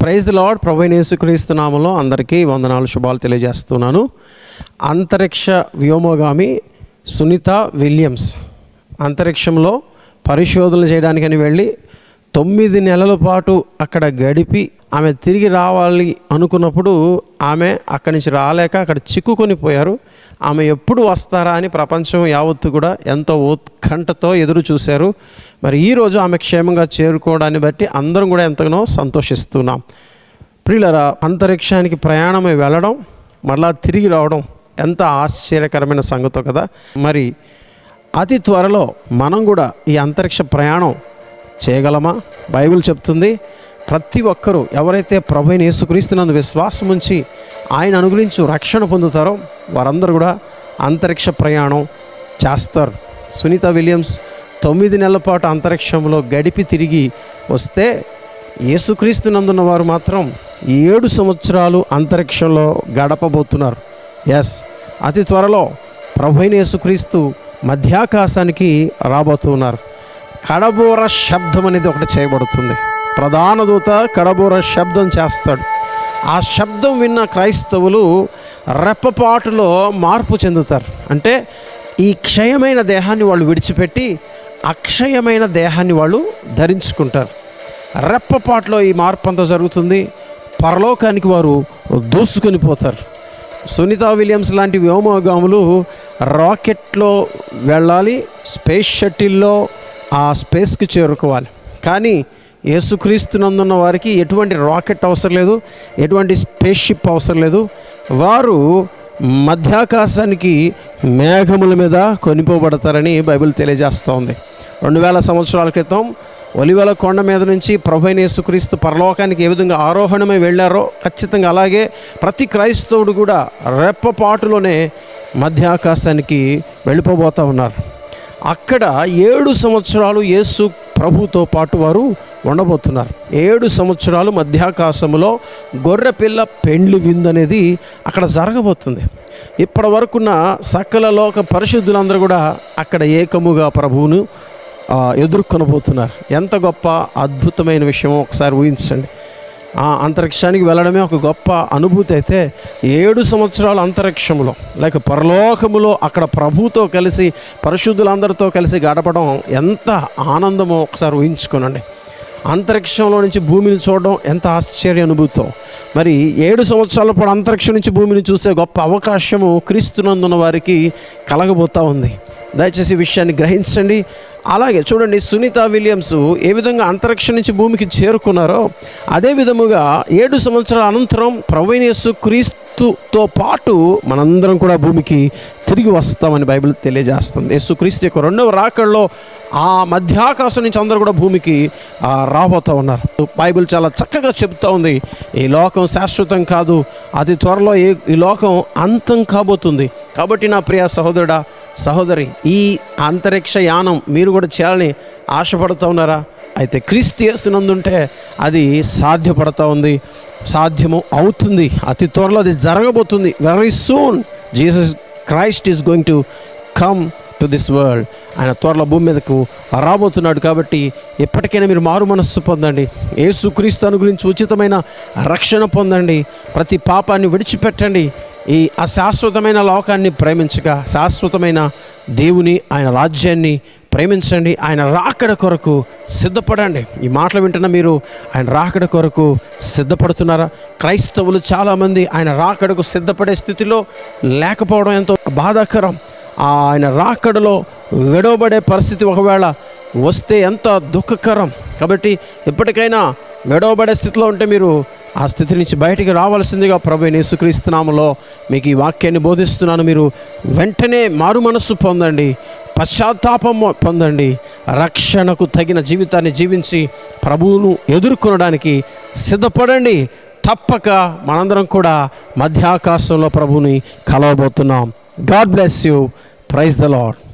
Praise lord lord యేసుక్రీస్తునామంలో అందరికీ వందనాలు శుభాలు తెలియజేస్తున్నాను. అంతరిక్ష వ్యోమగామి సునీత విలియమ్స్ అంతరిక్షంలో పరిశోధనలు చేయడానికని వెళ్ళి తొమ్మిది నెలల పాటు అక్కడ గడిపి ఆమె తిరిగి రావాలి అనుకున్నప్పుడు ఆమె అక్కడి నుంచి రాలేక అక్కడ చిక్కుకొని పోయారు. ఆమె ఎప్పుడు వస్తారా అని ప్రపంచం యావత్తు కూడా ఎంతో ఉత్కంఠతో ఎదురు చూశారు. మరి ఈరోజు ఆమె క్షేమంగా చేరుకోవడాన్ని బట్టి అందరం కూడా ఎంతగానో సంతోషిస్తున్నాం. ప్రియులరా అంతరిక్షానికి ప్రయాణమై వెళ్ళడం మరలా తిరిగి రావడం ఎంత ఆశ్చర్యకరమైన సంగతో కదా. మరి అతి త్వరలో మనం కూడా ఈ అంతరిక్ష ప్రయాణం చేయగలమా? బైబిల్ చెప్తుంది ప్రతి ఒక్కరూ ఎవరైతే ప్రభుని యేసుక్రీస్తునందు విశ్వాసం ఉంచి ఆయన అనుగురించి రక్షణ పొందుతారో వారందరూ కూడా అంతరిక్ష ప్రయాణం చేస్తారు. సునీత విలియమ్స్ తొమ్మిది నెలల పాటు అంతరిక్షంలో గడిపి తిరిగి వస్తే యేసుక్రీస్తునందున్న వారు మాత్రం ఏడు సంవత్సరాలు అంతరిక్షంలో గడపబోతున్నారు. ఎస్ అతి త్వరలో ప్రభుైన యేసుక్రీస్తు మధ్యాకాశానికి రాబోతున్నారు. కడబోర శబ్దం అనేది ఒకటి చేయబడుతుంది. ప్రధాన దూత కడబోర శబ్దం చేస్తాడు. ఆ శబ్దం విన్న క్రైస్తవులు రెప్పపాటులో మార్పు చెందుతారు. అంటే ఈ క్షయమైన దేహాన్ని వాళ్ళు విడిచిపెట్టి అక్షయమైన దేహాన్ని వాళ్ళు ధరించుకుంటారు. రెప్పపాటులో ఈ మార్పు అంతా జరుగుతుంది. పరలోకానికి వారు దూసుకొని పోతారు. సునీత విలియమ్స్ లాంటి వ్యోమగాములు రాకెట్లో వెళ్ళాలి స్పేస్ షటిల్లో ఆ స్పేస్కి చేరుకోవాలి. కానీ యేసుక్రీస్తునందున్న వారికి ఎటువంటి రాకెట్ అవసరం లేదు ఎటువంటి స్పేస్ షిప్ అవసరం లేదు. వారు మధ్యాకాశానికి మేఘముల మీద కొనిపోబడతారని బైబిల్ తెలియజేస్తోంది. రెండు వేల సంవత్సరాల క్రితం ఒలివెల కొండ మీద నుంచి ప్రభైన యేసుక్రీస్తు పరలోకానికి ఏ విధంగా ఆరోహణమై వెళ్ళారో ఖచ్చితంగా అలాగే ప్రతి క్రైస్తవుడు కూడా రెప్పపాటులోనే మధ్యాకాశానికి వెళ్ళిపోబోతూ ఉన్నారు. అక్కడ ఏడు సంవత్సరాలు యేసు ప్రభుతో పాటు వారు ఉండబోతున్నారు. ఏడు సంవత్సరాలు మధ్యాకాశంలో గొర్రెపిల్ల పెండ్లి విందు అనేది అక్కడ జరగబోతుంది. ఇప్పటి వరకున్న సకల లోక పరిశుద్ధులందరూ కూడా అక్కడ ఏకముగా ప్రభువును ఎదుర్కొనబోతున్నారు. ఎంత గొప్ప అద్భుతమైన విషయం ఒకసారి ఊహించండి. ఆ అంతరిక్షానికి వెళ్ళడమే ఒక గొప్ప అనుభూతి అయితే ఏడు సంవత్సరాలు అంతరిక్షములో. లేక పరలోకములో అక్కడ ప్రభుతో కలిసి పరిశుద్ధులందరితో కలిసి గడపడం ఎంత ఆనందమో ఒకసారి ఊహించుకోనండి. అంతరిక్షంలో నుంచి భూమిని చూడడం ఎంత ఆశ్చర్య అనుభూతో. మరి ఏడు సంవత్సరాల పాటు అంతరిక్షం నుంచి భూమిని చూసే గొప్ప అవకాశము క్రీస్తునందున్న వారికి కలగబోతూ ఉంది. దయచేసి విషయాన్ని గ్రహించండి. అలాగే చూడండి సునీత విలియమ్స్ ఏ విధంగా అంతరిక్షం నుంచి భూమికి చేరుకున్నారో అదే విధముగా ఏడు సంవత్సరాల అనంతరం ప్రవీణేసు క్రీస్తుతో పాటు మనందరం కూడా భూమికి తిరిగి వస్తామని బైబిల్ తెలియజేస్తుంది. యేసుక్రీస్తు యొక్క రెండవ రాకల్లో ఆ మధ్యాకాశం నుంచి అందరూ కూడా భూమికి రాబోతూ ఉన్నారు. బైబిల్ చాలా చక్కగా చెప్తా ఉంది. ఈ లోకం శాశ్వతం కాదు. అతి త్వరలో ఈ లోకం అంతం కాబోతుంది. కాబట్టి నా ప్రియ సహోదరుడా సహోదరి ఈ అంతరిక్ష యానం మీరు కూడా చేయాలని ఆశపడుతూ ఉన్నారా? అయితే క్రీస్తు చేస్తున్నందుంటే అది సాధ్యపడుతూ ఉంది. సాధ్యము అవుతుంది. అతి త్వరలో అది జరగబోతుంది. Very soon Jesus Christ is going to come to this world ఆయన త్వరలో భూమి మీదకు రాబోతున్నాడు కాబట్టి ఎప్పటికైనా మీరు మారు మనస్సు పొందండి. యేసుక్రీస్తును గురించి ఉచితమైన రక్షణ పొందండి. ప్రతి పాపాన్ని విడిచిపెట్టండి. ఈ అశాశ్వతమైన లోకాన్ని ప్రేమించగా శాశ్వతమైన దేవుని ఆయన రాజ్యాన్ని ప్రేమించండి. ఆయన రాకడ కొరకు సిద్ధపడండి. ఈ మాటలు వింటున్న మీరు ఆయన రాకడ కొరకు సిద్ధపడుతున్నారా? క్రైస్తవులు చాలామంది ఆయన రాకడకు సిద్ధపడే స్థితిలో లేకపోవడం ఎంతో బాధాకరం. ఆయన రాకడలో విడవబడే పరిస్థితి ఒకవేళ వస్తే ఎంత దుఃఖకరం. కాబట్టి ఎప్పటికైనా విడవబడే స్థితిలో ఉంటే మీరు ఆ స్థితి నుంచి బయటికి రావాల్సిందిగా ప్రభు యేసుక్రీస్తునామలో మీకు ఈ వాక్యాన్ని బోధిస్తున్నాను. మీరు వెంటనే మారు మనస్సు పొందండి పశ్చాత్తాపం పొందండి రక్షణకు తగిన జీవితాన్ని జీవించి ప్రభువును ఎదుర్కొనడానికి సిద్ధపడండి. తప్పక మనందరం కూడా మధ్యాకాశంలో ప్రభుని కలవబోతున్నాం. God bless you. Praise the Lord